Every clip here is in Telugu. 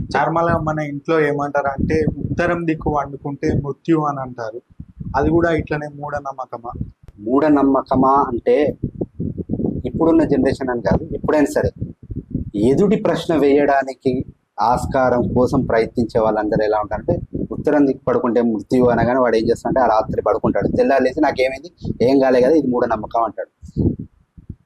నార్మల్గా మన ఇంట్లో ఏమంటారు అంటే ఉత్తరం దిక్కు వండుకుంటే మృత్యు అని అంటారు. అది కూడా ఇట్లనే మూఢనమ్మకమా? మూఢనమ్మకమా అంటే ఇప్పుడున్న జనరేషన్ అని కాదు ఎప్పుడైనా సరే ఎదుటి ప్రశ్న వేయడానికి ఆస్కారం కోసం ప్రయత్నించే వాళ్ళందరూ ఎలా ఉంటారంటే ఉత్తరం దిక్కు పడుకుంటే మృత్యు అనగానే వాడు ఏం చేస్తాడంటే ఆ రాత్రి పడుకుంటాడు. తెల్లారేసి నాకేమైంది? ఏం కాలే కదా ఇది మూఢనమ్మకం అంటాడు.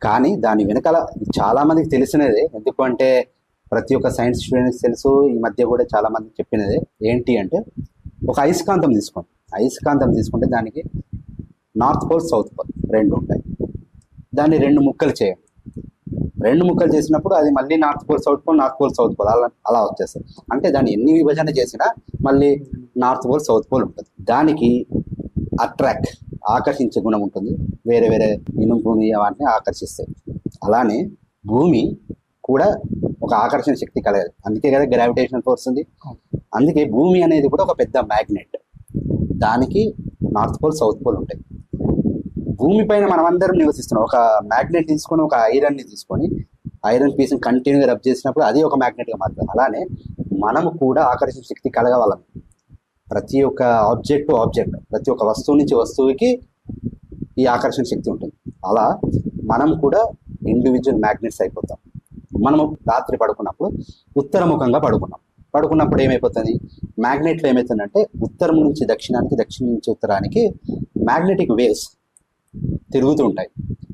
కానీ దాని వెనకాల చాలా మందికి తెలిసినదే ఎందుకంటే ప్రతి ఒక్క సైన్స్ స్టూడెంట్స్ తెలుసు. ఈ మధ్య కూడా చాలా మంది చెప్పినదే ఏంటి అంటే ఒక అయస్కాంతం తీసుకోండి. అయస్కాంతం తీసుకుంటే దానికి నార్త్ పోల్ సౌత్ పోల్ రెండు ఉంటాయి. దాన్ని రెండు ముక్కలు చేయండి. రెండు ముక్కలు చేసినప్పుడు అది మళ్ళీ north pole south pole north pole south pole అలా అలా వచ్చేస్తుంది. అంటే దాన్ని ఎన్ని విభజన చేసినా మళ్ళీ నార్త్ పోల్ సౌత్ పోల్ ఉంటుంది. దానికి అట్రాక్ట్ ఆకర్షించే గుణం ఉంటుంది. వేరే వేరే ఇనుముని వాటిని ఆకర్షిస్తాయి. అలానే భూమి కూడా ఒక ఆకర్షణ శక్తి కలగదు అందుకే కదా గ్రావిటేషన్ ఫోర్స్ ఉంది. అందుకే భూమి అనేది కూడా ఒక పెద్ద మ్యాగ్నెట్ దానికి నార్త్ పోల్ సౌత్ పోల్ ఉంటాయి. భూమి పైన మనం అందరం నివసిస్తున్నాం. ఒక మ్యాగ్నెట్ తీసుకొని ఒక ఐరన్ని తీసుకొని ఐరన్ పీస్ కంటిన్యూగా రబ్ చేసినప్పుడు అది ఒక మ్యాగ్నెట్గా మారుతుంది. అలానే మనము కూడా ఆకర్షణ శక్తి కలగవలం. ప్రతి ఒక్క ఆబ్జెక్ట్ ఆబ్జెక్ట్ ప్రతి ఒక్క వస్తువు నుంచి వస్తువుకి ఈ ఆకర్షణ శక్తి ఉంటుంది. అలా మనం కూడా ఇండివిజువల్ మ్యాగ్నెట్స్ అయిపోతాం. మనము రాత్రి పడుకున్నప్పుడు ఉత్తరముఖంగా పడుకున్నాం. పడుకున్నప్పుడు ఏమైపోతుంది? మ్యాగ్నెట్లో ఏమవుతుందంటే ఉత్తరం నుంచి దక్షిణానికి దక్షిణం నుంచి ఉత్తరానికి మ్యాగ్నెటిక్ వేవ్స్ తిరుగుతూ ఉంటాయి.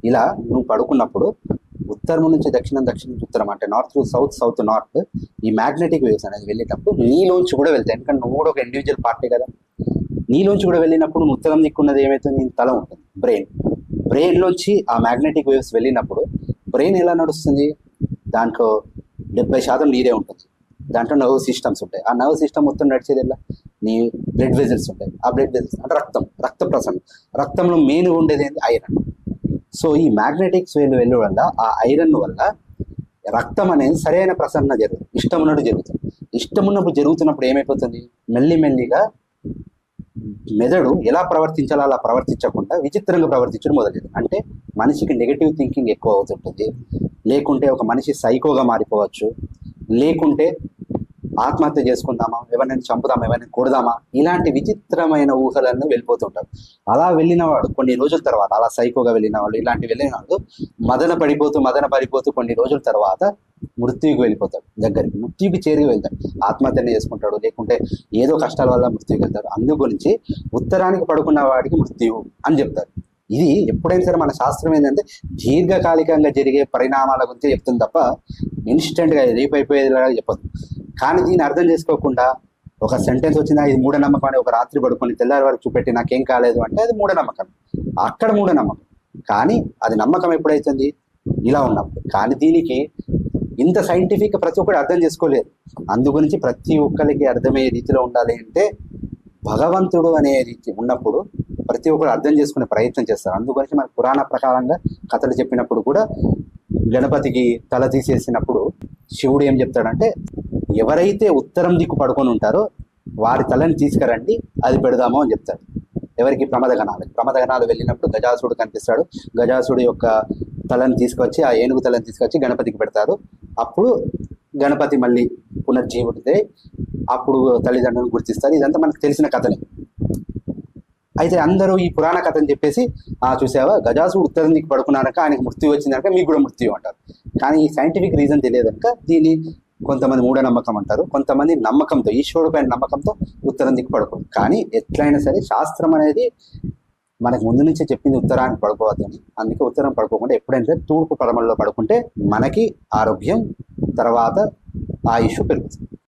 ఇలా నువ్వు పడుకున్నప్పుడు ఉత్తరం నుంచి దక్షిణం దక్షిణం నుంచి ఉత్తరం అంటే నార్త్ సౌత్ సౌత్ నార్త్ ఈ మ్యాగ్నెటిక్ వేవ్స్ అనేది వెళ్ళేటప్పుడు నీలోంచి కూడా వెళ్తాయి. ఎందుకంటే నువ్వు కూడా ఒక ఇండివిజువల్ పార్టీ కదా. నీలోంచి కూడా వెళ్ళినప్పుడు నువ్వు ఉత్తరం దిక్కున్నది ఏమైతుంది? నీ తల ఉంటుంది. బ్రెయిన్ బ్రెయిన్లోంచి ఆ మ్యాగ్నెటిక్ వేవ్స్ వెళ్ళినప్పుడు బ్రెయిన్ ఎలా నడుస్తుంది? దాంట్లో డెబ్బై శాతం నీరే ఉంటుంది. దాంట్లో నర్వ్ సిస్టమ్స్ ఉంటాయి. ఆ నర్వ్ సిస్టమ్ మొత్తం నడిచేది ఎలా? నీ బ్లడ్ వెజల్స్ ఉంటాయి. ఆ బ్లడ్ వెజల్స్ అంటే రక్తం రక్త ప్రసరణ. రక్తంలో మెయిన్ ఉండేది ఏంటి ఐరన్ సో ఈ మ్యాగ్నెటిక్స్ వేలు వెళ్ళు వల్ల ఆ ఐరన్ వల్ల రక్తం అనేది సరైన ప్రసరణ జరుగుతుంది. ఇష్టం ఉన్నట్టు జరుగుతుంది. ఇష్టం ఉన్నప్పుడు జరుగుతున్నప్పుడు ఏమైపోతుంది? మెల్లి మెల్లిగా మెదడు ఎలా ప్రవర్తించాలో అలా ప్రవర్తించకుండా విచిత్రంగా ప్రవర్తించడం మొదలెదు. అంటే మనిషికి నెగిటివ్ థింకింగ్ ఎక్కువ అవుతుంటుంది. లేకుంటే ఒక మనిషి సైకోగా మారిపోవచ్చు. లేకుంటే ఆత్మహత్య చేసుకుందామా? ఎవరినైనా చంపుదామా? ఎవరిని కొడదామా? ఇలాంటి విచిత్రమైన ఊహలన్నీ వెళ్ళిపోతుంటారు. అలా వెళ్ళిన వాడు కొన్ని రోజుల తర్వాత అలా సైకోగా వెళ్ళిన వాళ్ళు ఇలాంటి వెళ్ళిన వాడు మదన పడిపోతూ మదన పడిపోతూ కొన్ని రోజుల తర్వాత మృత్యుకి వెళ్ళిపోతాడు దగ్గరికి. మృత్యుకి చేరి వెళ్తాడు. ఆత్మహత్యనే చేసుకుంటాడు. లేకుంటే ఏదో కష్టాల వల్ల మృత్యుకి వెళ్తాడు. అందు గురించి ఉత్తరానికి పడుకున్న వాడికి మృత్యువు అని చెప్తారు. ఇది ఎప్పుడైనా సరే మన శాస్త్రం ఏంటంటే దీర్ఘకాలికంగా జరిగే పరిణామాల గురించి చెప్తుంది తప్ప ఇన్స్టెంట్గా రేపు అయిపోయేదిలాగా చెప్పదు. కానీ దీన్ని అర్థం చేసుకోకుండా ఒక సెంటెన్స్ వచ్చినా ఇది మూఢనమ్మకం అని ఒక రాత్రి పడుకొని తెల్లారి వరకు చూపెట్టి నాకేం కాలేదు అంటే అది మూఢనమ్మకం. అక్కడ మూఢనమ్మకం. కానీ అది నమ్మకం ఎప్పుడైతుంది? ఇలా ఉన్నప్పుడు. కానీ దీనికి ఇంత సైంటిఫిక్ ప్రతి ఒక్కరు అర్థం చేసుకోలేరు అందు గురించి ప్రతి ఒక్కరికి అర్థమయ్యే రీతిలో ఉండాలి అంటే భగవంతుడు అనే రీతి ఉన్నప్పుడు ప్రతి ఒక్కరు అర్థం చేసుకునే ప్రయత్నం చేస్తారు. అందుకని మన పురాణ ప్రకారంగా కథలు చెప్పినప్పుడు కూడా గణపతికి తల తీసేసినప్పుడు శివుడు ఏం చెప్తాడంటే ఎవరైతే ఉత్తరం దిక్కు పడుకొని ఉంటారో వారి తలని తీసుకురండి అది పెడదాము అని చెప్తాడు. ఎవరికి? ప్రమదగణాలు ప్రమదగణాలు వెళ్ళినప్పుడు గజాసుడు కనిపిస్తాడు. గజాసుడు యొక్క తలని తీసుకొచ్చి ఆ ఏనుగు తలని తీసుకొచ్చి గణపతికి పెడతారు. అప్పుడు గణపతి మళ్ళీ పునర్జీవుడితే అప్పుడు తల్లిదండ్రులను గుర్తిస్తారు. ఇదంతా మనకు తెలిసిన కథనే అయితే అందరూ ఈ పురాణ కథని చెప్పేసి ఆ చూసావా? గజాసు ఉత్తరం దిక్కు పడుకున్నారక ఆయనకు మృత్యు వచ్చిందనక మీకు కూడా మృత్యు అంటారు. కానీ ఈ సైంటిఫిక్ రీజన్ తెలియదనక దీన్ని కొంతమంది మూఢనమ్మకం అంటారు. కొంతమంది నమ్మకంతో ఈశ్వరుడుపై నమ్మకంతో ఉత్తరం దిక్కు పడుకోరు. కానీ ఎట్లయినా సరే శాస్త్రం అనేది మనకు ముందు నుంచే చెప్పింది ఉత్తరానికి పడుకోవద్దు అని. అందుకే ఉత్తరం పడుకోకుండా ఎప్పుడైనా సరే తూర్పు పడమల్లో పడుకుంటే మనకి ఆరోగ్యం తర్వాత ఆయుష్ పెరుగుతుంది.